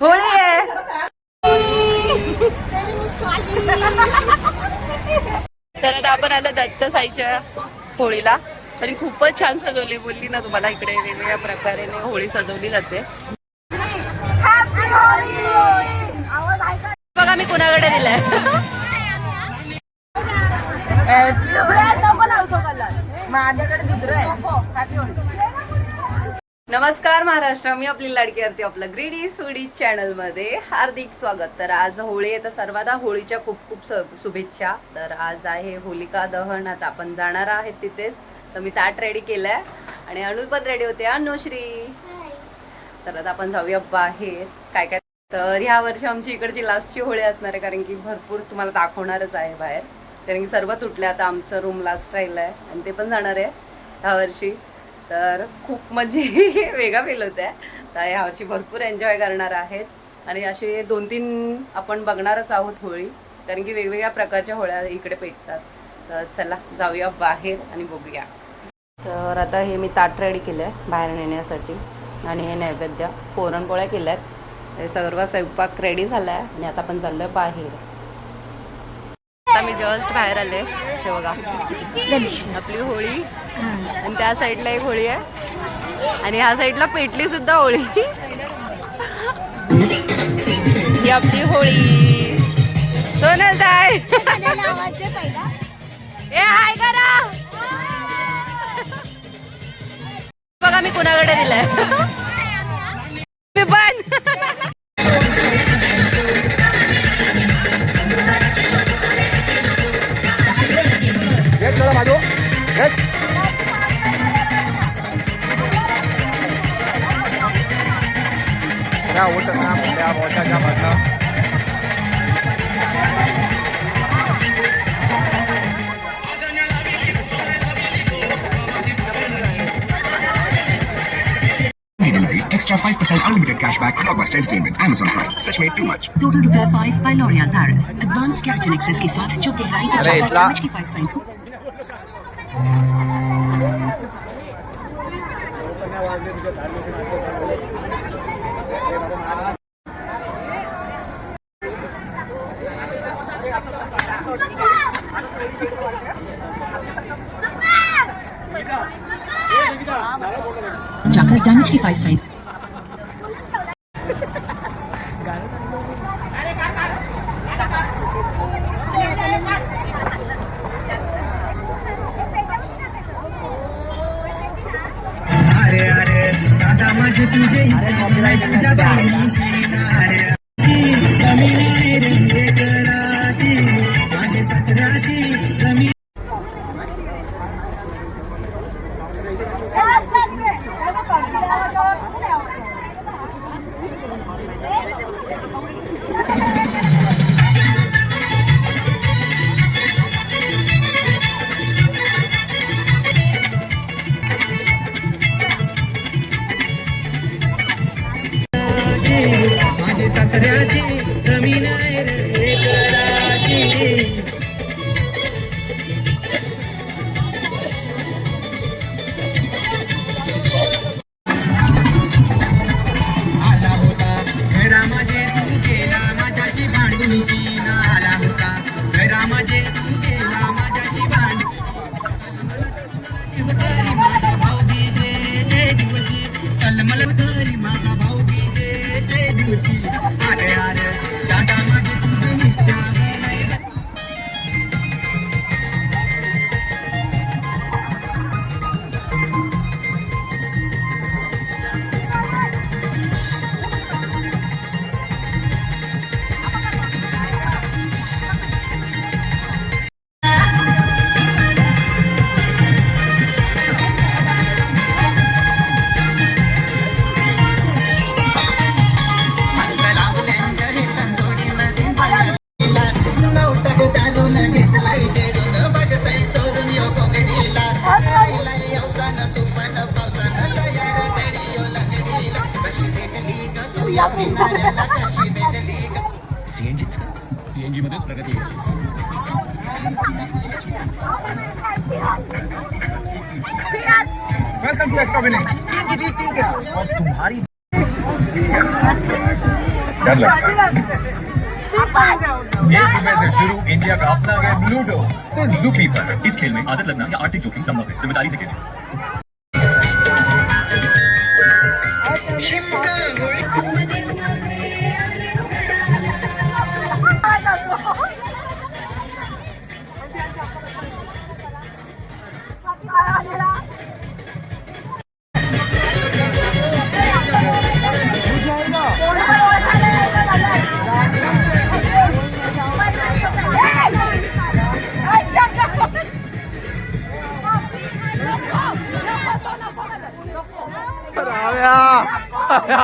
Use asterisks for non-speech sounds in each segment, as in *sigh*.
होळी आहे. तर आता आपण आता दत्त साईच्या होळीला. आणि खूपच छान सजवली बोलली ना तुम्हाला इकडे वेगवेगळ्या प्रकारे होळी सजवली जाते. बघा मी कुणाकडे दिलाय? माझ्याकडे दुसरं आहे. नमस्कार महाराष्ट्र मी आपली लाडकी आरती आपलं ग्रीडी फूडी चॅनलमध्ये हार्दिक स्वागत. तर आज होळी आहे तर सर्वांना होळीच्या खूप खूप स- शुभेच्छा. तर आज आहे होलिका दहन आता आपण जाणार आहेत तिथेच तर मी ताट रेडी केलंय आणि अनु पण रेडी होते. अनुश्री तर आता आपण जाऊया बाहेर. काय काय तर ह्या वर्षी आमची इकडची लास्टची होळी असणार आहे कारण की भरपूर तुम्हाला दाखवणारच आहे बाहेर. कारण की सर्व तुटले आता आमचं रूम लास्ट राहिलं आहे आणि ते पण जाणार आहे ह्या वर्षी. तर खूप म्हणजे *laughs* वेगळा फील होत आहे तर यावर्षी भरपूर एन्जॉय करणार आहेत. आणि असे दोन तीन आपण बघणारच आहोत होळी कारण की वेगवेगळ्या प्रकारच्या होळ्या इकडे पेटतात. तर चला जाऊया बाहेर आणि बघूया. तर आता हे मी ताट रेडी केलं आहे बाहेर नेण्यासाठी. आणि हे नैवेद्य पुरणपोळ्या केल्या आहेत हे सर्व स्वयंपाक रेडी झाला आहे आणि आता आपण चाललो आहे बाहेर. आता मी जस्ट बाहेर आले. हे बघा. आपली होळी. आणि त्या साईडला एक होळी आहे. आणि ह्या साईडला पेटली सुद्धा होळी. ही आपली होळी. सोनल आहे ए हाय करा. बघा मी कुणाकडे दिलाय. मी पण. उठना त्या बोटाच्या मधनं Delivery, extra 5% unlimited cashback, Blockbuster Entertainment, Amazon Prime. Such made too much. Total रुपया five by L'Oreal Paris advance keratin access के साथ जो गहराई जाकर इतना- डैमेज की फाइव साइंस को जाकर डैमेज की फाइव साइज माझे तुझे तुझ्या भी नहीं। की के और तुम्हारी से शुरू इंडिया का अपना गया लूडो। सिर्फ़ जूपी पर। इस खेल में आदत लगना या आर्थिक जोखिम संभव है। ज़िम्मेदारी से खेलें। अरे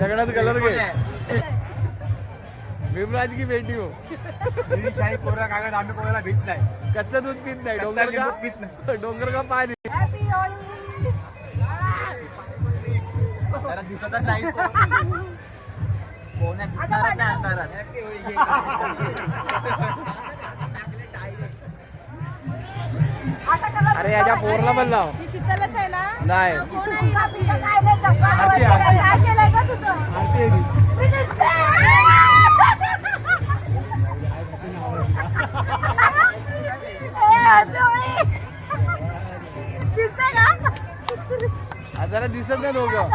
सगळ्यात कलर घे. भीमराज की बेटी हो. शाही कोरा कागद आम्ही कोणाला भीत नाही. कच्चं दूध पित नाही डोंगर का पित नाही. डोंगर का पाणी नाही अरे याच्या पोरला पण लाव. आहे ना? नाही. कोण आहे? का? तुझं काय नाही चप्पल वगैरे काय केलंय का तुझं? मी दिसते. ए, happy होळी. दिसते का? आ, जरा दिसत नाही दोघं.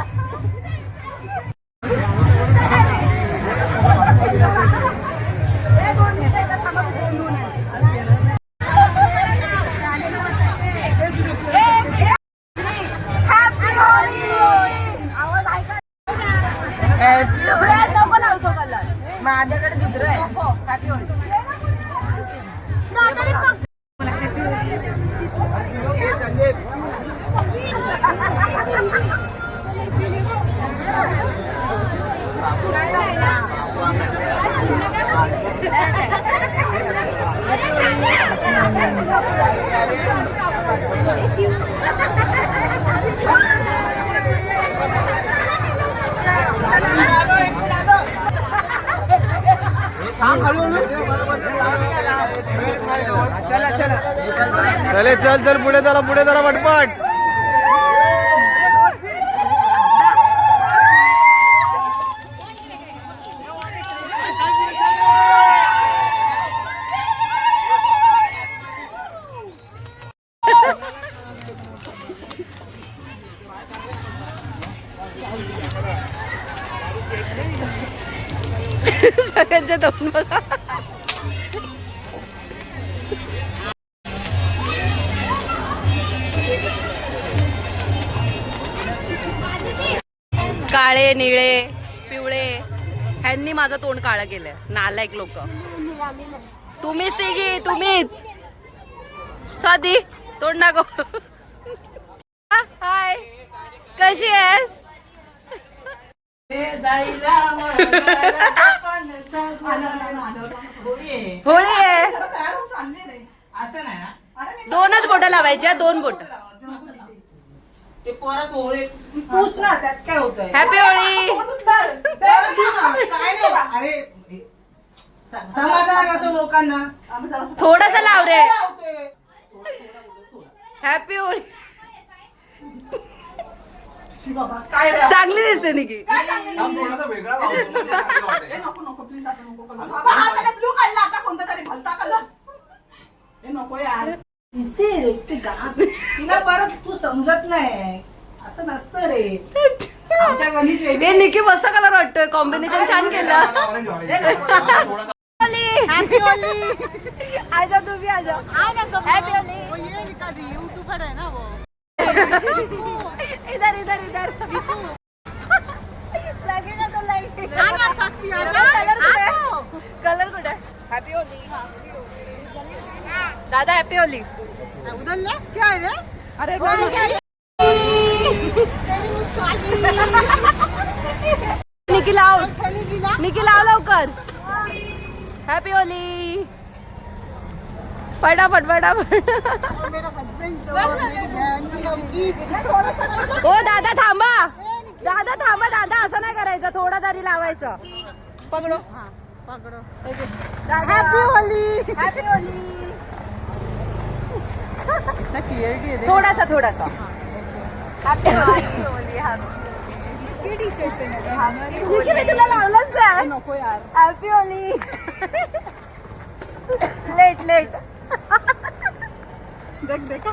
चले चल चल पुढे चला पुढे चला पटपट. ह्यांनी माझं तोंड काळं केलंय. नालायक लोक. तुम्हीच ते घे तुम्हीच. स्वाती तोंड नागो हाय. कशी आहेस? होळी आहे. दोनच बोट लावायच्या दोन बोट. ते परत होळे पूस ना त्यात काय होतंय? हॅपी होळी काय नाही बा. अरे हे, स- समाजाला कसं लोकांना थोडस लाव रे लावते. हॅपी होळी? चांगली दिसते निकी म्हणजे नको नको प्लीज असं नको करू. बाबा, हा त्याने ब्लू काढला आता कोणता तरी भलता कलर हे नको यार ते रे ते गात तिला परत तू समजत नाही असं नसतं रे आमच्या गणित वेगळी हे निकी मस्त कलर वाटतोय कॉम्बिनेशन छान केलं ऑरेंज. मला थोडासा आजा तुम्ही आजा. *laughs* इधर इधर इधर. लगेगा तो लाइट कलर कुठे कलर कुठे हॅपी होली दादा हॅपी होली अरे निकी लाव निकी लाव लवकर. हॅपी होली फटाफट फटाफट. हो दादा थांबा. दादा थांबा दादा असं नाही करायचं. थोडा तरी लावायचं. पकडो. हॅपी होली हॅपी होली थोडासा थोडासा. हॅपी होली मी तुला लावलंच ना नको यार। हॅपी होली लेट लेट देख देखा?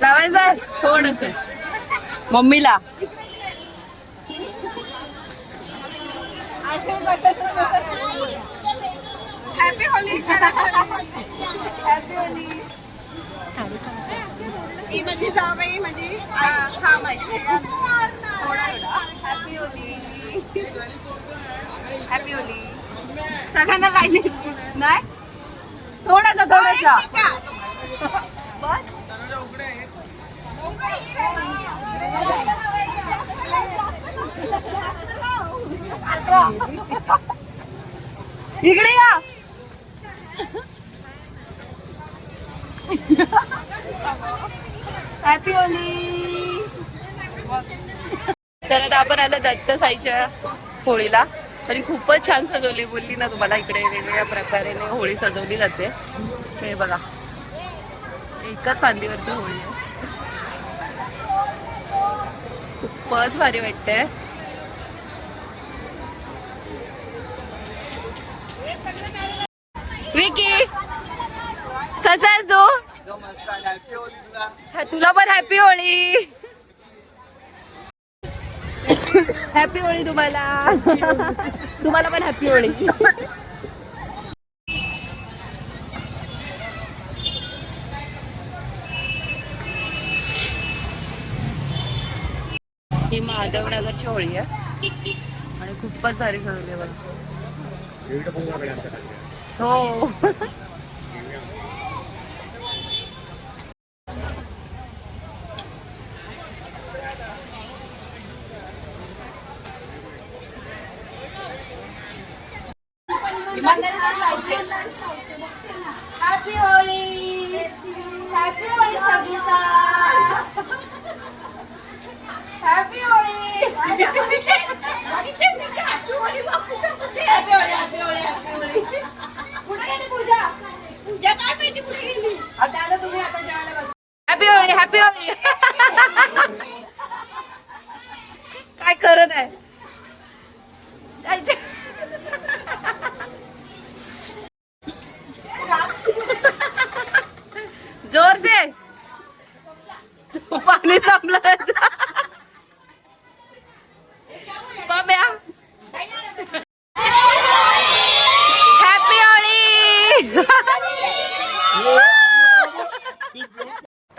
लावायचं थोडंच मम्मीला. ती माझी जावई माझी हॅपी होली हॅपी होली सगळ्यांना लाईन नाही? थोडासा थोडासा बस. इकडे या. हॅपी होली तर आता आपण आलो दत्त साईच्या होळीला. आणि खूपच छान सजवली बोलली ना तुम्हाला. इकडे वेगवेगळ्या प्रकारे होळी सजवली जाते. हे बघा. एकाच फांदीवरती होळी आहे. खूपच भारी वाटते विकी कसा आहेस तू? तुला पण हॅपी होळी. हॅपी होळी तुम्हाला. तुम्हाला पण हॅपी होळी. ही महादेवनगरची होळी आहे. आणि खूपच भारी सजवली आहे बघ. हो happy Holi happy Holi Sangeeta happy Holi happy Holi happy Holi happy Holi happy Holi कुठे गेली पूजा पूजा काय माहिती कुठे गेली आता आता तुम्ही आता जेवायला हॅपी होळी हॅपी होळी काय करत आहे काय जे- जोर दे पाणी संपलं बाब्या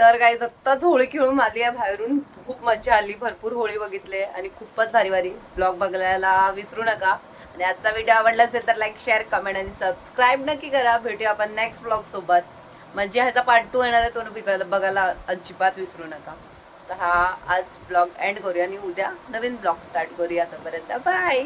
तर काय आत्ताच होळी खेळून आली आहे बाहेरून. खूप मजा आली भरपूर होळी बघितले आणि खूपच भारी भारी ब्लॉग बघायला विसरू नका. आणि आजचा व्हिडिओ आवडला असेल तर लाईक शेअर कमेंट आणि सबस्क्राईब नक्की करा. भेटूया आपण नेक्स्ट ब्लॉग सोबत. म्हणजे ह्याचा पार्ट टू येणार आहे तो बघायला बघायला अजिबात विसरू नका. तर हा आज ब्लॉग एंड करूया आणि उद्या नवीन ब्लॉग स्टार्ट करूया. तोपर्यंत बाय